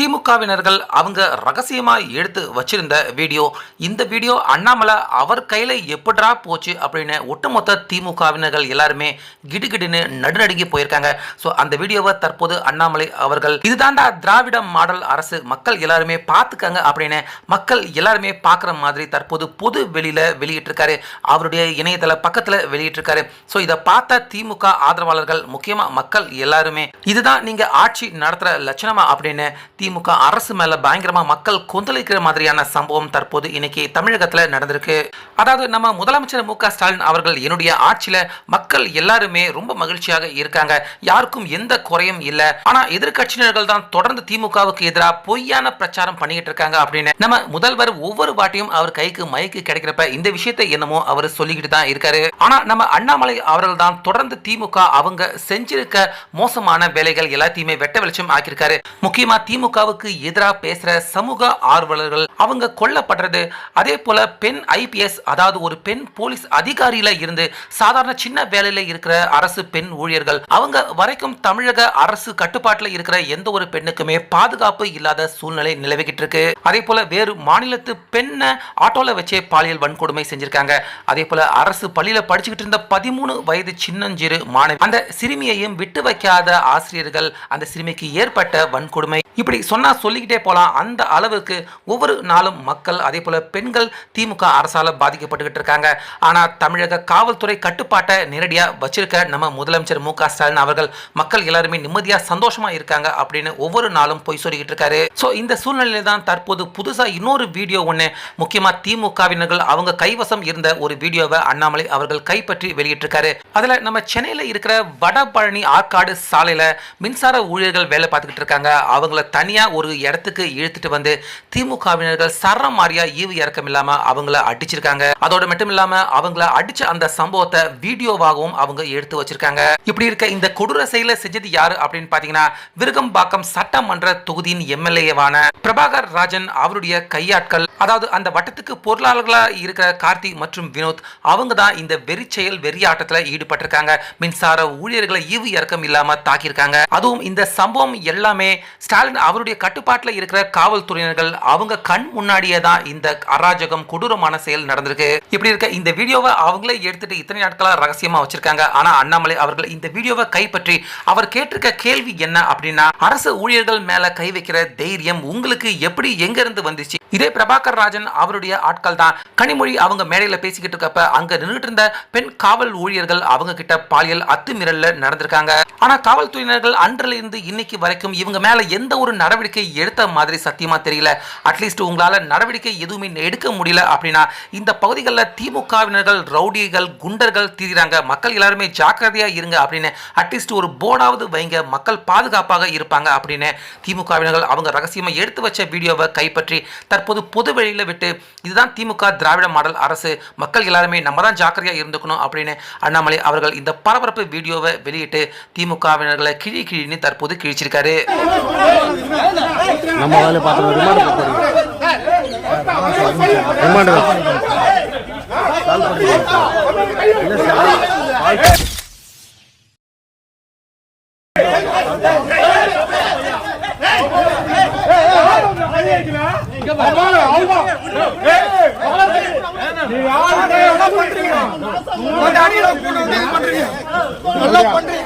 திமுகவினர்கள் அவங்க ரகசியமாக எடுத்து வச்சிருந்த வீடியோ. இந்த வீடியோ அண்ணாமலை அவர் கையில எப்படா போச்சு அப்படின்னு ஒட்டுமொத்த திமுகவினர்கள் எல்லாருமே கிடுகிடுன்னு நடுநடுங்கி போயிருக்காங்க. ஸோ அந்த வீடியோவை தற்போது அண்ணாமலை அவர்கள் இதுதாண்டா திராவிட மாடல் அரசு மக்கள் எல்லாருமே பார்த்துக்கங்க அப்படின்னு மக்கள் எல்லாருமே பார்க்குற மாதிரி தற்போது பொது வெளியில வெளியிட்டிருக்காரு. அவருடைய இணையதள பக்கத்தில் வெளியிட்டிருக்காரு. ஸோ இதை பார்த்த திமுக ஆதரவாளர்கள் முக்கியமா மக்கள் எல்லாருமே இதுதான் நீங்க ஆட்சி நடத்துகிற லட்சணமா? அப்படின்னு திமுக அதிமுக அரசு மேல பயங்கரமா மக்கள் கொந்தளிக்கிற மாதிரியான சம்பவம் தற்போது இன்னைக்கு தமிழகத்துல நடந்திருக்கு. அதாவது நம்ம முதலமைச்சர் மு ஸ்டாலின் அவர்கள் என்னுடைய ஆட்சியில மக்கள் எல்லாருமே ரொம்ப மகிழ்ச்சியாக இருக்காங்க. யாருக்கும் எந்த குறையும் இல்ல. ஆனா எதிர்கட்சியினர்கள் தான் தொடர்ந்து திமுகவுக்கு எதிராக பொய்யான பிரச்சாரம் பண்ணிக்கிட்டு இருக்காங்க அப்படின்னு நம்ம முதல்வர் ஒவ்வொரு வாட்டியும் அவர் கைக்கு மைக்கு கிடைக்கிறப்ப இந்த விஷயத்தை என்னமோ அவர் சொல்லிக்கிட்டு தான் இருக்காரு. ஆனா நம்ம அண்ணாமலை அவர்கள் தான் தொடர்ந்து திமுக அவங்க செஞ்சிருக்க மோசமான வேலைகள் எல்லாத்தையுமே வெட்ட வெளிச்சம் ஆக்கியிருக்காரு. முக்கியமா திமுக திமுகவுக்கு எதிராக பேசுற சமூக ஆர்வலர்கள் அவங்க கொல்லப்படுறது. அதே போல பெண் ஐபிஎஸ் அதாவது ஒரு பெண் போலீஸ் அதிகாரியில இருந்து சாதாரண சின்ன வேலையில இருக்கிற அரசு பெண் ஊழியர்கள் அவங்க வரைக்கும் தமிழக அரசு கட்டுப்பாட்டில் இருக்கிற எந்த ஒரு பெண்ணுக்குமே பாதுகாப்பு இல்லாத சூழ்நிலை நிலவிக்கிட்டு இருக்கு. அதே போல வேறு மாநிலத்து பெண்ணை ஆட்டோல வச்சே பாலியல் வன்கொடுமை செஞ்சிருக்காங்க. அதே போல அரசு பள்ளியில படிச்சுக்கிட்டு இருந்த பதிமூணு வயது சின்னஞ்சிறு மாணவி அந்த சிறுமியையும் விட்டு வைக்காத ஆசிரியர்கள் அந்த சிறுமிக்கு ஏற்பட்ட வன்கொடுமை. இப்படி சொன்னால் சொல்லிக்கிட்டே போகலாம் அந்த அளவுக்கு ஒவ்வொரு நாளும் மக்கள் அதே போல் பெண்கள் திமுக அரசால் பாதிக்கப்பட்டுக்கிட்டு இருக்காங்க. ஆனால் தமிழக காவல்துறை கட்டுப்பாட்டை நேரடியாக வச்சிருக்க நம்ம முதலமைச்சர் மு க ஸ்டாலின் அவர்கள் மக்கள் எல்லாருமே நிம்மதியாக சந்தோஷமாக இருக்காங்க அப்படின்னு ஒவ்வொரு நாளும் பொய் சொல்லிக்கிட்டு இருக்காரு. ஸோ இந்த சூழ்நிலையில தான் தற்போது புதுசாக இன்னொரு வீடியோ ஒன்று முக்கியமாக திமுகவினர்கள் அவங்க கைவசம் இருந்த ஒரு வீடியோவை அண்ணாமலை அவர்கள் கைப்பற்றி வெளியிட்டிருக்காரு. அதில் நம்ம சென்னையில் இருக்கிற வடபழனி ஆற்காடு சாலையில் மின்சார ஊழியர்கள் வேலை பார்த்துக்கிட்டு இருக்காங்க. அவங்கள தனியா ஒரு இடத்துக்கு இழுத்துட்டு வந்து திமுகவினர்கள் சரம் மாறியா ஈவு இறக்கம் இல்லாமல் அவங்கள அடிச்சிருக்காங்க. அதோட மட்டும் இல்லாமல் அவங்கள அடிச்ச அந்த சம்பவத்தை வீடியோவாகவும் அவங்க எடுத்து வச்சிருக்காங்க. இப்படி இருக்க இந்த கொடூர செயலை செஞ்சது யாரு அப்படின்னு பார்த்தீங்கன்னா விருகம்பாக்கம் சட்டமன்ற தொகுதியின் எம்எல்ஏவான பிரபாகர் ராஜன் அவருடைய கையாட்கள். அதாவது அந்த வட்டத்துக்கு பொருளாளர்களாக இருக்கிற கார்த்தி மற்றும் வினோத் அவங்க தான் இந்த வெறி செயல் வெறி ஆட்டத்தில் ஈடுபட்டிருக்காங்க. மின்சார ஊழியர்களை ஈவு இறக்கம் இல்லாமல் தாக்கியிருக்காங்க. அதுவும் இந்த சம்பவம் எல்லாமே ஸ்டாலின் அவருடைய கட்டுப்பாட்டில் இருக்கிற காவல்துறையினர்கள் அவங்க கண் முன்னாடியே தான் இந்த அராஜகம் கொடூரமான செயல் நடந்திருக்கு. இப்படி இருக்க இந்த வீடியோவை அவங்களே எடுத்துட்டு இத்தனை நாட்களாக ரகசியமா வச்சிருக்காங்க. ஆனா அண்ணாமலை அவர்கள் இந்த வீடியோவை கைப்பற்றி அவர் கேட்டிருக்க கேள்வி என்ன அப்படின்னா அரசு ஊழியர்கள் மேல கை வைக்கிற தைரியம் உங்களுக்கு எப்படி எங்க இருந்து வந்துச்சு? இதே பிரபாகர் ராஜன் அவருடைய ஆட்கள் தான் கனிமொழி அவங்க மேடையில பேசிக்கிட்டு இருக்கப்ப அங்க நின்றுட்டு இருந்த பெண் காவல் ஊழியர்கள் அவங்க கிட்ட பாலியல் அத்துமீறல்ல நடந்திருக்காங்க. ஆனா காவல்துறையினர்கள் அன்றில் இருந்து இன்னைக்கு வரைக்கும் இவங்க மேல எந்த ஒரு நடவடிக்கை எடுத்த மாதிரி சத்தியமா தெரியல. அட்லீஸ்ட் உங்களால நடவடிக்கை எதுவுமே எடுக்க முடியல அப்படின்னா இந்த பகுதிகளில் திமுகவினர்கள் ரவுடிகள் குண்டர்கள் தீர்றாங்க மக்கள் எல்லாருமே ஜாக்கிரதையா இருங்க அப்படின்னு அட்லீஸ்ட் ஒரு போர்டாவது வைங்க. மக்கள் பாதுகாப்பாக இருப்பாங்க அப்படின்னு திமுகவினர்கள் அவங்க ரகசியமா எடுத்து வச்ச வீடியோவை கைப்பற்றி தற்போது பொது வெளியில் விட்டு இதுதான் திமுக திராவிட மாடல் அரசு மக்கள் எல்லாருமே நம்ம தான் ஜாக்கிரதையாக இருந்துக்கணும் அப்படின்னு அண்ணாமலை அவர்கள் இந்த பரபரப்பு வீடியோவை வெளியிட்டு திமுகவினர்களை கிழி கிழின்னு தற்போது கிழிச்சிருக்காரு. நம்ம அடியில போட்டு